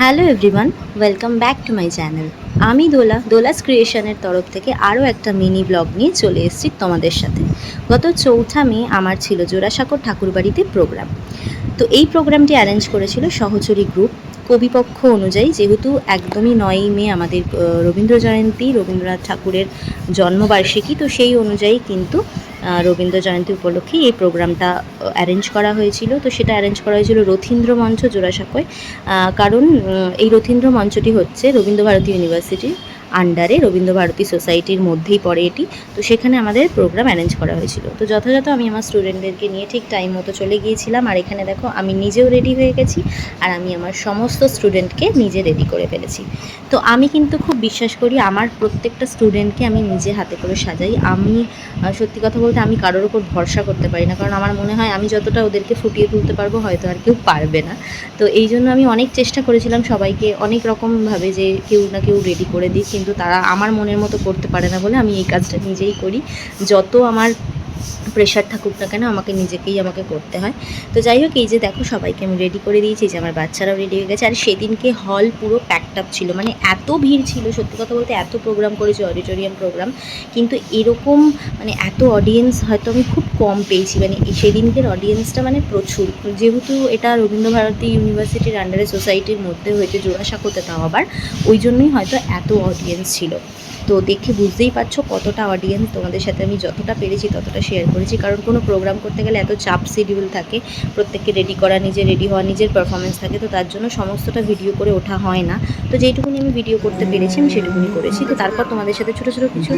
Hello everyone welcome back to my channel আমি দোলা, দোলাস ক্রিয়েশনের তরফ থেকে আরও একটা মিনি ব্লগ নিয়ে চলে এসেছি তোমাদের সাথে। গত চৌঠা মে আমার ছিল জোড়াসাঁকর ঠাকুরবাড়িতে প্রোগ্রাম তো এই প্রোগ্রামটি অ্যারেঞ্জ করেছিল সহচরী গ্রুপ কবিপক্ষ অনুযায়ী যেহেতু একদমই নয়ই মে আমাদের রবীন্দ্র জয়ন্তী, রবীন্দ্রনাথ ঠাকুরের জন্মবার্ষিকী, তো সেই অনুযায়ী কিন্তু রবীন্দ্র জয়ন্তী উপলক্ষে এই প্রোগ্রামটা অ্যারেঞ্জ করা হয়েছিল। তো সেটা অ্যারেঞ্জ করা হয়েছিল রথীন্দ্র মঞ্চ জোড়াসাঁকোয়। কারণ এই রথীন্দ্র মঞ্চটি হচ্ছে রবীন্দ্রভারতী ইউনিভার্সিটির আন্ডারে রবীন্দ্রভারতী সোসাইটির মধ্যেই পড়ে এটি। তো সেখানে আমাদের প্রোগ্রাম অ্যারেঞ্জ করা হয়েছিল। তো যথাযথ আমি আমার স্টুডেন্টদেরকে নিয়ে ঠিক টাইম মতো চলে গিয়েছিলাম। আর এখানে দেখো, আমি নিজেও রেডি হয়ে গেছি আর আমি আমার সমস্ত স্টুডেন্টকে নিজে রেডি করে ফেলেছি। তো আমি কিন্তু খুব বিশ্বাস করি, আমার প্রত্যেকটা স্টুডেন্টকে আমি নিজে হাতে করে সাজাই। আমি সত্যি কথা বলতে আমি কারোর ওপর ভরসা করতে পারি না। কারণ আমার মনে হয়, আমি যতটা ওদেরকে ফুটিয়ে তুলতে পারব, হয়তো আর কেউ পারবে না। তো এই জন্য আমি অনেক চেষ্টা করেছিলাম সবাইকে অনেক রকমভাবে যে কেউ না কেউ রেডি করে দিই কিন্তু তারা আমার মনের মতো করতে পারে না বলে আমি এই কাজটা নিজেই করি। যত আমার প্রেশার থাকুক না কেন, আমাকে নিজেকেই আমাকে করতে হয়। তো যাই হোক, এই যে দেখো, সবাইকে আমি রেডি করে দিয়েছি। যে আমার বাচ্চারাও রেডি হয়ে গেছে। আর সেদিনকে হল পুরো প্যাকড আপ ছিল। মানে এত ভিড় ছিল, সত্যি কথা বলতে এত প্রোগ্রাম করেছি অডিটোরিয়াম প্রোগ্রাম কিন্তু এরকম মানে এত অডিয়েন্স হয়তো আমি খুব কম পেয়েছি। মানে সেদিনকের অডিয়েন্সটা মানে প্রচুর। যেহেতু এটা রবীন্দ্রভারতী ইউনিভার্সিটির আন্ডারে সোসাইটির মধ্যে হয়েছে, জোড়াসাঁকোতে তাও আবার। ওই জন্যই হয়তো এত অডিয়েন্স ছিল। তো দেখে বুঝতেই পারছ কতটা অডিয়েন্স তোমাদের সাথে আমি যতটা পেরেছি ততটা শেয়ার করেছি। কারণ কোনো প্রোগ্রাম করতে গেলে এত চাপ শিডিউল থাকে, প্রত্যেককে রেডি করা, নিজে রেডি হওয়া, নিজের পারফরমেন্স থাকে, তো তার জন্য সমস্তটা ভিডিও করে ওঠা হয় না। তো যেইটুকুনি আমি ভিডিও করতে পেরেছি আমি সেটুকুনি করেছি। তো তারপর তোমাদের সাথে ছোটো ছোটো কিছু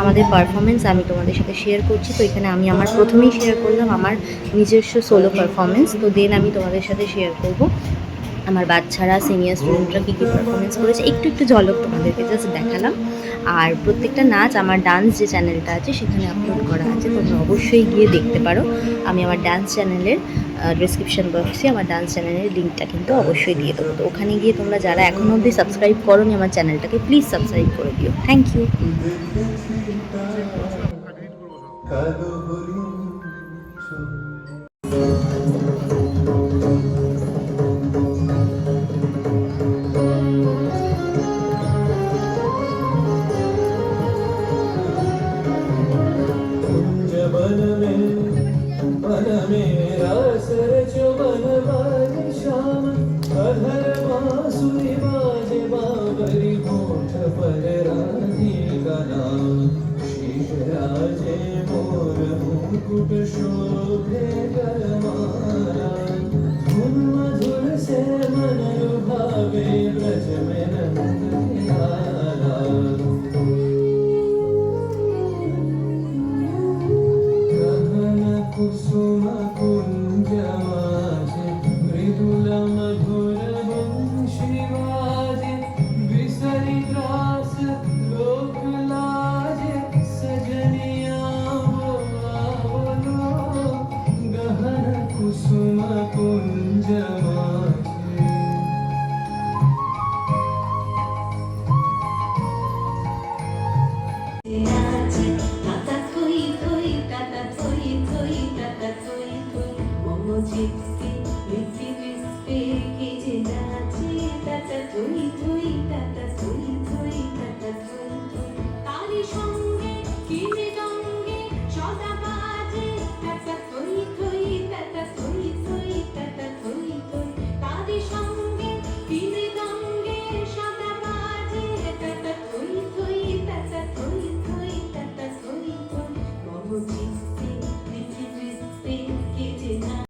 আমাদের পারফরমেন্স আমি তোমাদের সাথে শেয়ার করছি। তো এখানে আমি আমার প্রথমেই শেয়ার করলাম আমার নিজস্ব সোলো পারফরমেন্স তো দেন আমি তোমাদের সাথে শেয়ার করব। আমার বাচ্চারা সিনিয়র স্টুডেন্টরা কী কী পারফরমেন্স করেছে। একটু একটু ঝলক তোমাদেরকে জাস্ট দেখালাম। আর প্রত্যেকটা নাচ আমার ডান্স যে চ্যানেলটা আছে, সেখানে আপলোড করা আছে, তোমরা অবশ্যই গিয়ে দেখতে পারো। আমি আমার ডান্স চ্যানেলের ডিসক্রিপশন বক্সে আমার ডান্স চ্যানেলের লিঙ্কটা কিন্তু অবশ্যই দিয়ে দেবো। তো ওখানে গিয়ে তোমরা যারা এখনও অবধি সাবস্ক্রাইব করো আমার চ্যানেলটাকে প্লিজ সাবস্ক্রাইব করে দিও। থ্যাংক ইউ রাজে মোর মুকুট শোভে গরমারা ধুন মধুর সে মন ভাবে ব্রজ মেরা মোমো জিপসি মিসি মিসপে কে